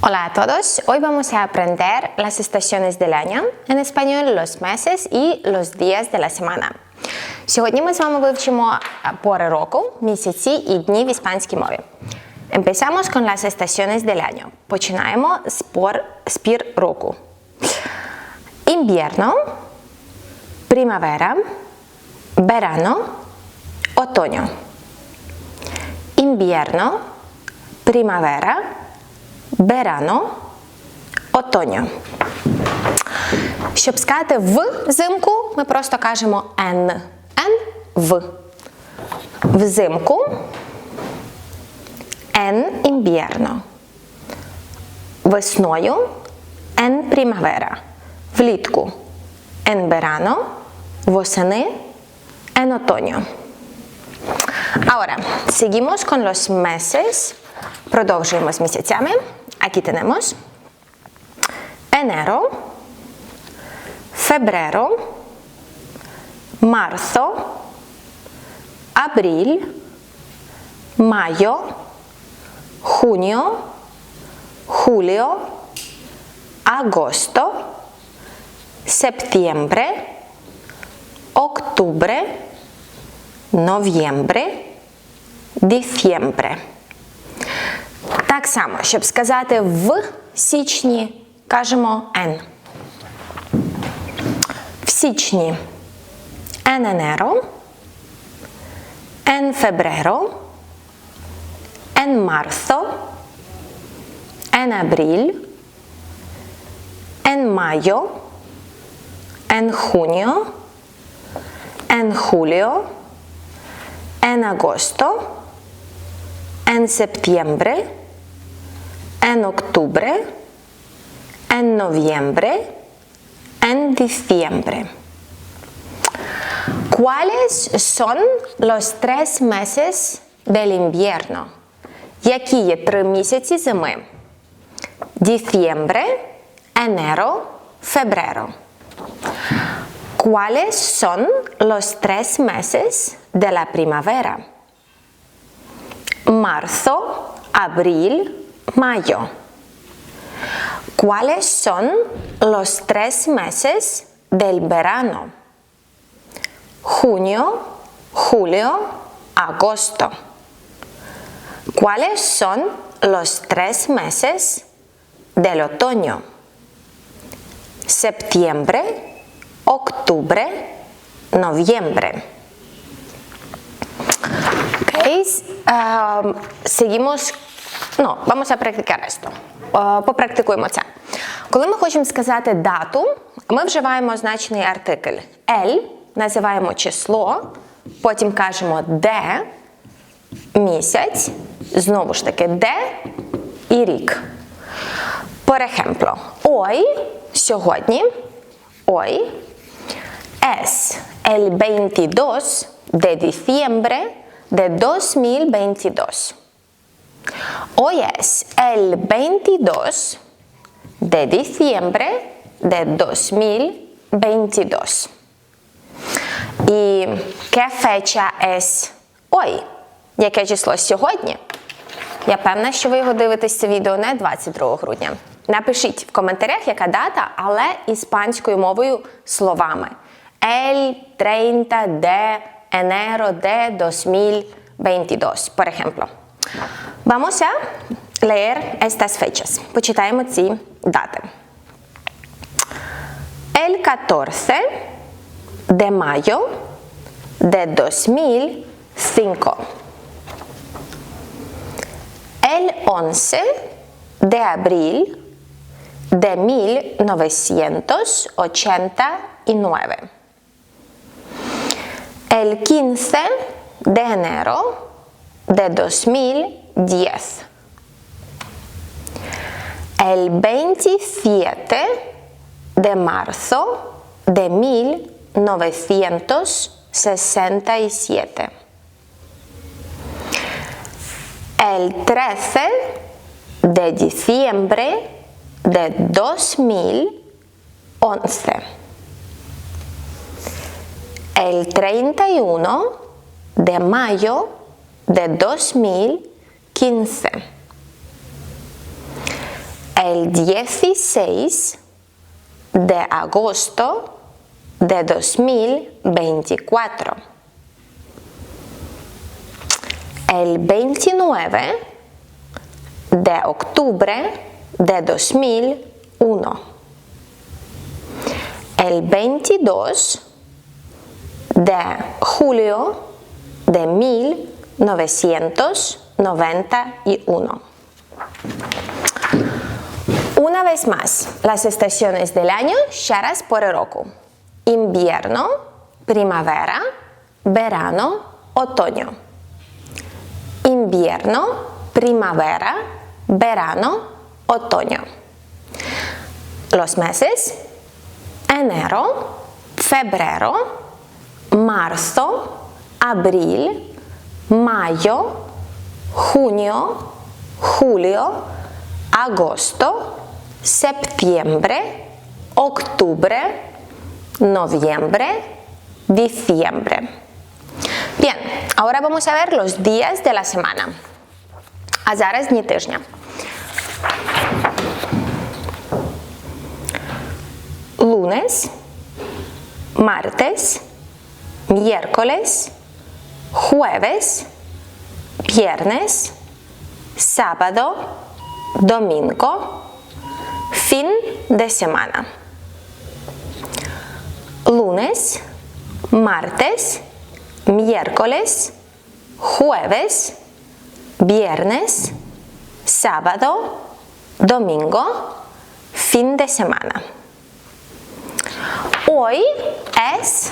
Hola a todos, hoy vamos a aprender las estaciones del año, en español los meses і los días de la semana. Сьогодні ми з вами вивчимо пори року, місяці і дні в іспанській мові. Empezamos con las estaciones del año. Починаємо з пор з пір року. Invierno, primavera, verano, otoño. Invierno, primavera, verano, otoño. Щоб сказати взимку, ми просто кажемо N. N в. Взимку en invierno. Весною en primavera. Влітку en verano. Восени en otoño. Ahora, seguimos con los meses. Продовжуємо з місяцями. Aquí tenemos enero, febrero, marzo, abril, mayo, junio, julio, agosto, septiembre, octubre, noviembre, diciembre. Так само, щоб сказати в січні, кажемо «ен». В січні «ен енеро», «ен фебреро», «ен марсо», «ен абріль», «ен майо», «ен хуніо», «ен хуліо», «ен агосто», «ен септємбре», en octubre, en noviembre, en diciembre. ¿Cuáles son los tres meses del invierno? Які є три місяці зими? Diciembre, enero, febrero. ¿Cuáles son los tres meses de la primavera? Marzo, abril, mayo. ¿Cuáles son los tres meses del verano? Junio, julio, agosto. ¿Cuáles son los tres meses del otoño? Septiembre, octubre, noviembre. Seguimos. Ну, vamos a practicar esto. Uh, попрактикуємо це. Коли ми хочемо сказати дату, ми вживаємо значний артикль L, називаємо число, потім кажемо де місяць, знову ж таки, де і рік. Ejemplo, hoy, сьогодні, hoy, es el 22 de diciembre de 2022. Hoy es el 22 de diciembre de 2022. ¿Y qué fecha es hoy? Яке число сьогодні? Я певна, що ви його дивитесь це відео не 22 грудня. Напишіть в коментарях, яка дата, але іспанською мовою словами. El 30 de enero de 2022, por ejemplo. Vamos a leer estas fechas. Почитаємо ці дати. El 14 de mayo de 2005. El 11 de abril de 1989. El 15 de enero de 2010. El 27 de marzo de 1967. El 13 de diciembre de 2011. El 31 de mayo de 2015. el 16 de agosto de 2024. El 29 de octubre de 2001. El 22 de julio de 1991. Una vez más, las estaciones del año sharas por el roku. Invierno, primavera, verano, otoño. Invierno, primavera, verano, otoño. Los meses, enero, febrero, marzo, abril, mayo, junio, julio, agosto, septiembre, octubre, noviembre, diciembre. Bien, ahora vamos a ver los días de la semana. А зараз дні тижня. Lunes, martes, miércoles, jueves, viernes, sábado, domingo, fin de semana. Lunes, martes, miércoles, jueves, viernes, sábado, domingo, fin de semana. Hoy es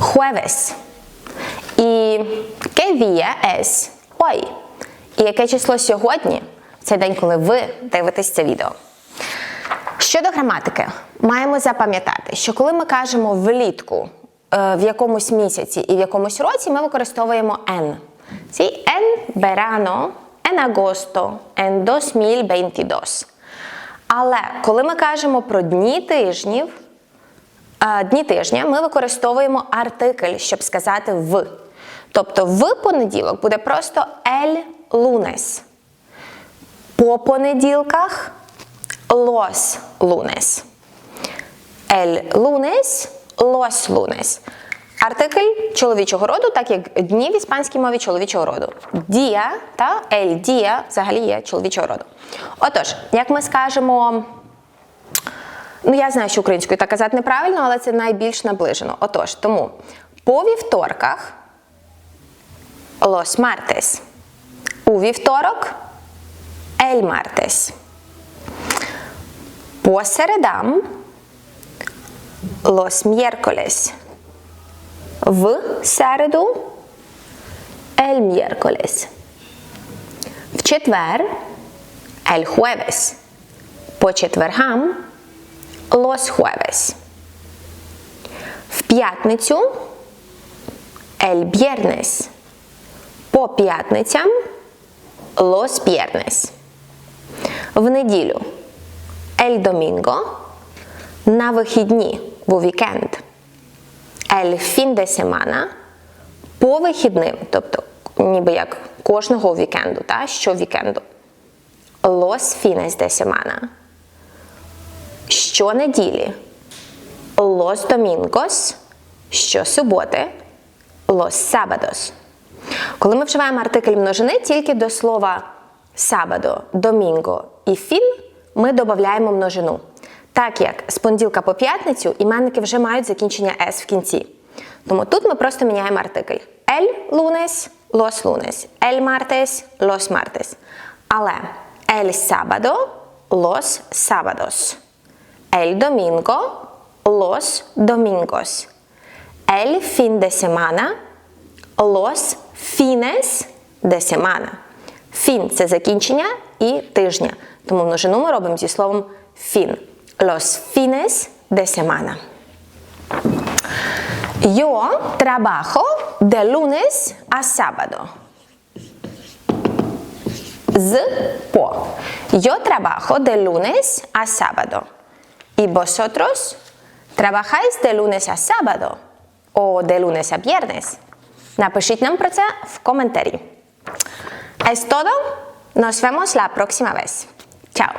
jueves. ¿Y qué día es hoy? І яке число сьогодні? Це день, коли ви дивитесь це відео. Щодо граматики, маємо запам'ятати, що коли ми кажемо влітку е, в якомусь місяці і в якомусь році, ми використовуємо en. ¿sí? En verano, en agosto, en 2022. Але коли ми кажемо про дні тижнів, дні тижня, ми використовуємо артикль, щоб сказати в. Тобто в понеділок буде просто el lunes. По понеділках los lunes. El lunes, los lunes. Артикль чоловічого роду, так як дні в іспанській мові чоловічого роду. Дія та ель дія взагалі є чоловічого роду. Отож, як ми скажемо, ну я знаю, що українською так казати неправильно, але це найбільш наближено. Отож, тому по вівторках los martes. У вівторок el martes. По середам los miércoles. В середу el miércoles. В четвер el jueves. По четвергам los jueves. В п'ятницю viernes. По п'ятницям los viernes. В неділю el domingo. На вихідні в вікенд el fin de semana по вихідним, тобто ніби як кожного вікенду, та, що вікенду. Los fines de semana. Щонеділі. Los domingos. Щосуботи. Los sábados. Коли ми вживаємо артикль множини тільки до слова сабадо, домінго і фін, ми додаємо множину. Так як з понеділка по п'ятницю іменники вже мають закінчення S в кінці. Тому тут ми просто міняємо артикль. El lunes, los lunes. El martes, los martes. Але el sábado, los sábados. El domingo, los domingos. El fin de semana, los fines de semana. Фін це закінчення і тижня. Тому множину ми робимо зі словом фін. Los fines de semana. Yo trabajo de lunes a sábado. З по. Yo trabajo de lunes a sábado. ¿Y vosotros trabajáis de lunes a sábado? ¿O de lunes a viernes? Напишіть нам про це в коментарі. Es todo. Nos vemos la próxima vez. Chao.